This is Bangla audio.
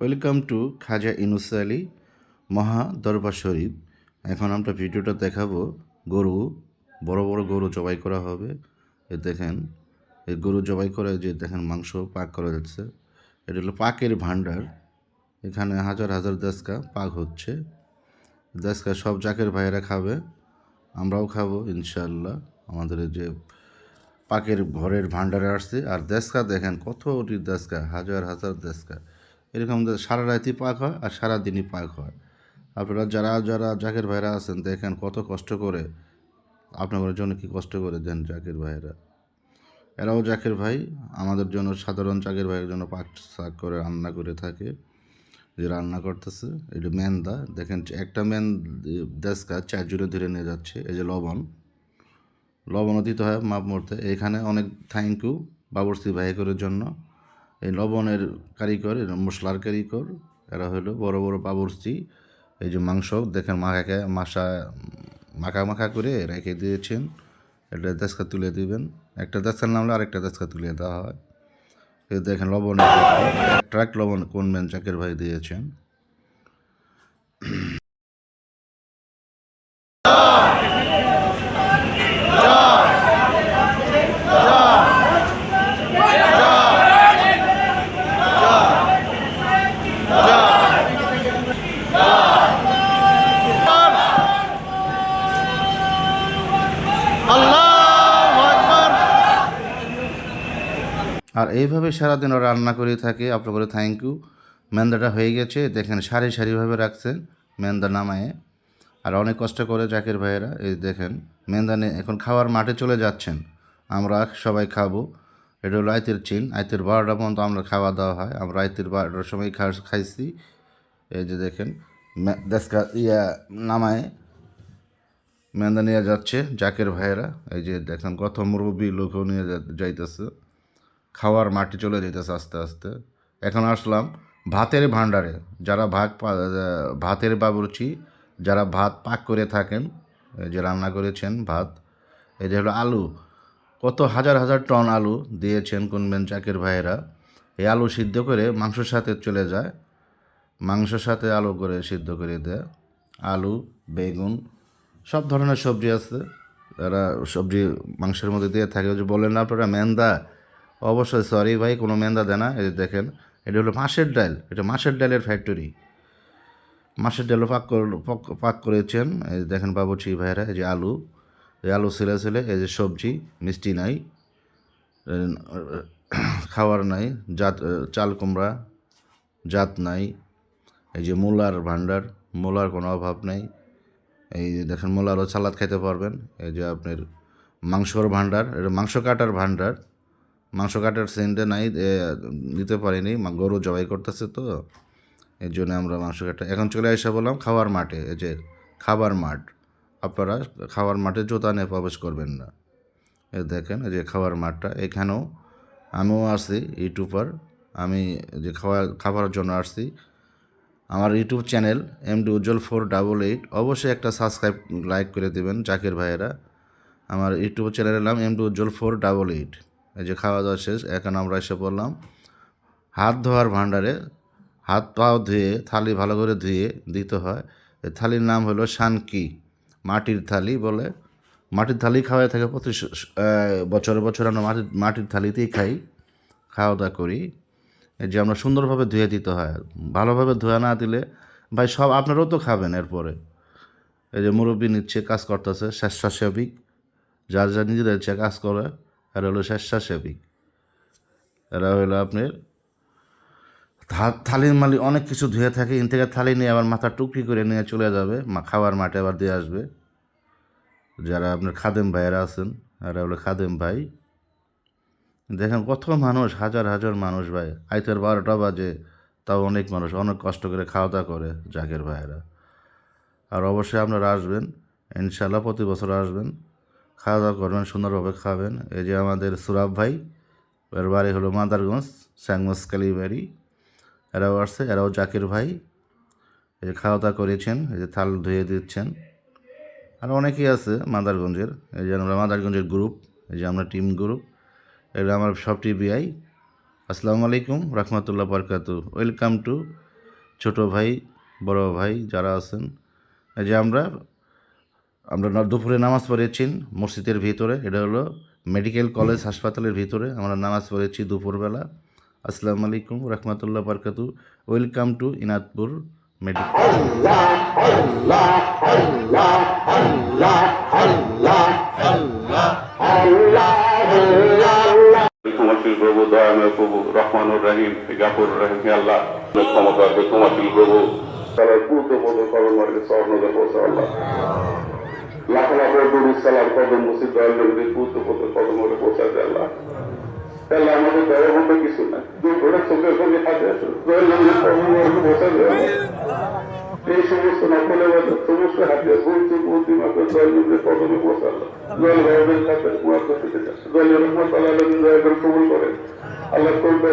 ওয়েলকাম টু খাজা ইনুস আলী মহা দরবার শরীফ এখন আমরা ভিডিওটা দেখাবো গরু, বড় বড় গরু জবাই করা হবে। এ দেখেন, এই গরু জবাই করে যে দেখেন মাংস পাক করা যাচ্ছে। এটা হলো পাকের ভান্ডার এখানে হাজার হাজার দেশকা পাক হচ্ছে। দেশকা সব জাকের ভাইয়েরা খাবে, আমরাও খাব ইনশাল্লাহ আমাদের যে পাকের ঘরের ভান্ডারে আসছে। আর দেশকা দেখেন কতটি দেশকা, হাজার হাজার দেশকা। এরকম সারা রাতই পাক হয় আর সারা দিনই পাক হয়। আপনারা যারা যারা জাকের ভাইরা আছেন, দেখেন কত কষ্ট করে, আপনাদের জন্য কি কষ্ট করে দেন জাকের ভাইরা এরাও জাকের ভাই, আমাদের জন্য সাধারণ জাকের ভাইয়ের জন্য পাক শাক করে রান্না করে থাকে। যে রান্না করতেছে, এটা মেন্দা। দেখেন একটা মেন দেশকা চার জুড়ে ধরে নিয়ে যাচ্ছে, এই যে লবণ। লবণও দিতে হয় মাপ মরতে। এখানে অনেক থ্যাংক ইউ বাবরসি ভাইকরের জন্য। এই লবণের কারিগর, মশলার কারিগর, এরা হলো বড় বড় বাবরসি। এই যে মাংস, দেখেন মাখাকে মাসা মাখা মাখা করে রেখে দিয়েছেন। একটা দাসকা তুলে দিবেন। একটা দাসকা নামলে আরেকটা দাসকা তুলে দেওয়া হয়। এই দেখেন লবণ, ট্রাক লবণ কোন ম্যান চাকের ভাই দিয়েছেন। আর এইভাবে সারাদিন ওরা রান্না করে থাকে। আপনাকে থ্যাংক ইউ মেন্দাটা হয়ে গেছে। দেখেন সারি সারিভাবে রাখছেন মেন্দা নামায়ে। আর অনেক কষ্ট করে জাকির ভাইয়েরা, এই দেখেন, মেন্দা নিয়ে এখন খাওয়ার মাঠে চলে যাচ্ছেন। আমরা সবাই খাব। এটা হলো আইতের চিন। আইতের বারোটা পর্যন্ত আমরা খাওয়া দাওয়া হয়। আমরা আইতের বারোটার সময় খা খাইছি। এই যে দেখেন দেশকা ইয়া নামায় মেন্দা নিয়ে যাচ্ছে জাকের ভাইয়েরা। এই যে দেখেন, কত মুরব্বী লোকও নিয়ে যাইতেছে। খাওয়ার মাটি চলে যেতেছে আস্তে আস্তে। এখন আসলাম ভাতের ভাণ্ডারে। যারা ভাগ ভাতের বাবুর্চি, যারা ভাত পাক করে থাকেন যে রান্না করেছেন ভাত, এই যে হলো আলু। কত হাজার হাজার টন আলু দিয়েছেন কোনবেন চাকের ভাইয়েরা। এই আলু সিদ্ধ করে মাংসর সাথে চলে যায়। মাংসের সাথে আলু করে সিদ্ধ করে দেয়। আলু, বেগুন, সব ধরনের সবজি আছে। তারা সবজি মাংসের মধ্যে দিয়ে থাকে যে বললেন না আপনারা মেন্দা অবশ্যই সরি ভাই, কোনো মেন্দা দেয় না। এই দেখেন, এটা হলো মাছের ডাল, এটা মাছের ডালের ফ্যাক্টরি মাছের ডালও পাক পাক- করেছেন। এই দেখেন বাবুচি ভাইরা এই যে আলু, এই আলু ছেলে ছেলে, এই যে সবজি, মিষ্টি নাই, খাওয়ার নাই, জাত, চাল কুমড়া, জাত নাই, এই যে মূলার ভাণ্ডার, মূলার কোনো অভাব নেই। এই যে দেখেন, মূলারও সালাদ খেতে পারবেন। এই যে আপনার মাংসর ভাণ্ডার, এটা মাংস কাটার ভাণ্ডার। মাংস কাটার সেন্টে নাই এ, দিতে পারিনি। গরু জবাই করতেছে তো এই জন্য আমরা মাংস কাটা এখন চলে এসে বললাম খাওয়ার মাঠে এই যে খাবার মাঠ। আপনারা খাওয়ার মাঠে জুতা নিয়ে প্রবেশ করবেন না। এই দেখেন এই যে খাওয়ার মাঠটা এখানেও আমিও আসছি ইউটিউবার। আমি যে খাওয়া খাবারের জন্য আসছি। আমার YouTube channel M D Ujjwal four double eight অবশ্যই একটা সাবস্ক্রাইব লাইক করে দেবেন জাকির ভাইয়েরা। আমার ইউটিউব চ্যানেলের নাম M D Ujjwal four double eight. এই যে খাওয়া দাওয়া শেষ, এখন আমরা এসে বললাম হাত ধোয়ার ভাণ্ডারে, হাত পাও ধুয়ে, থালি ভালো করে ধুয়ে দিতে হয়। এই থালির নাম হলো শানকি, মাটির থালি বলে। মাটির থালি খাওয়াই থাকে প্রতি বছরে বছর আমরা মাটির মাটির থালিতেই খাই, খাওয়া দাওয়া করি। যে আমরা সুন্দরভাবে ধুয়ে দিতে হয়। ভালোভাবে ধোয়া না দিলে ভাই সব আপনারাও তো খাবেন এরপরে। এই যে মুরব্বী নিচ্ছে, কাজ করতেছে স্বেচ্ছাসেবিক যার যা নিজেদের ইচ্ছে কাজ করে। এরা হলো স্বেচ্ছাসেবিক এরা হলো আপনার থালির মালি অনেক কিছু ধুয়ে থাকে ইন থেকে থালি নিয়ে আবার মাথা টুকরি করে নিয়ে চলে যাবে, মা- খাওয়ার মাঠে আবার দিয়ে আসবে। যারা আপনার খাদেম ভাইয়েরা আছেন, এরা হলো খাদেম ভাই। দেখেন কত মানুষ, হাজার হাজার মানুষ ভাই। আইতের বারোটা বাজে, তাও অনেক মানুষ, অনেক কষ্ট করে খাওয়া দাওয়া করে জাকের ভাইয়েরা। আর অবশ্যই আপনারা আসবেন, ইনশাল্লাহ প্রতি বছর আসবেন। খাওয়া দাওয়া করবেন, সুন্দরভাবে খাবেন। এই যে আমাদের সুরাব ভাই, এর বাড়ি হলো মাদারগঞ্জ, স্যাংমস কালীবাড়ি। এরাও আসছে, এরাও জাকির ভাই। এই যে খাওয়া দাওয়া করেছেন, এই যে থাল ধুয়ে দিচ্ছেন। আর অনেকেই আছে মাদারগঞ্জের, এই যে আমরা মাদারগঞ্জের গ্রুপ এই যে আমরা টিম গ্রুপ এটা আমার সব টিভিআই আসসালামু আলাইকুম, রহমতুল্লাহ বরকাতু। ওয়েলকাম টু ছোটো ভাই, বড় ভাই যারা আছেন। এই যে আমরা আমরা দুপুরে নামাজ পড়েছি মসজিদের ভিতরে এটা হলো মেডিকেল কলেজ হাসপাতালের ভিতরে। আমরা নামাজ পড়েছি দুপুরবেলা। আসসালামু আলাইকুম রহমতুল্লাহ বরকাতু। ওয়েলকাম টু ইনাদপুর রহমানুর রহিম আল্লাহ। সালাম কদম মুসিদ দয়াল নবী পূর্ত পদ কদম মার্গে পৌঁছাতে আল্লাহ। তাহলে আমাদের দয়া বলতে কিছু না দুই ঘোড়া চোখের সঙ্গে হাতে পৌঁছাতে এই সমস্ত নকলে সমস্ত হাতে বলতে বলতে মাত্র দয়াল নবী কদমে পৌঁছালো দয়াল ভাইদের কাছে কুয়ার করতে দয়াল রহমত আল্লাহ দয়া করে কবুল করেন। আল্লাহ করবে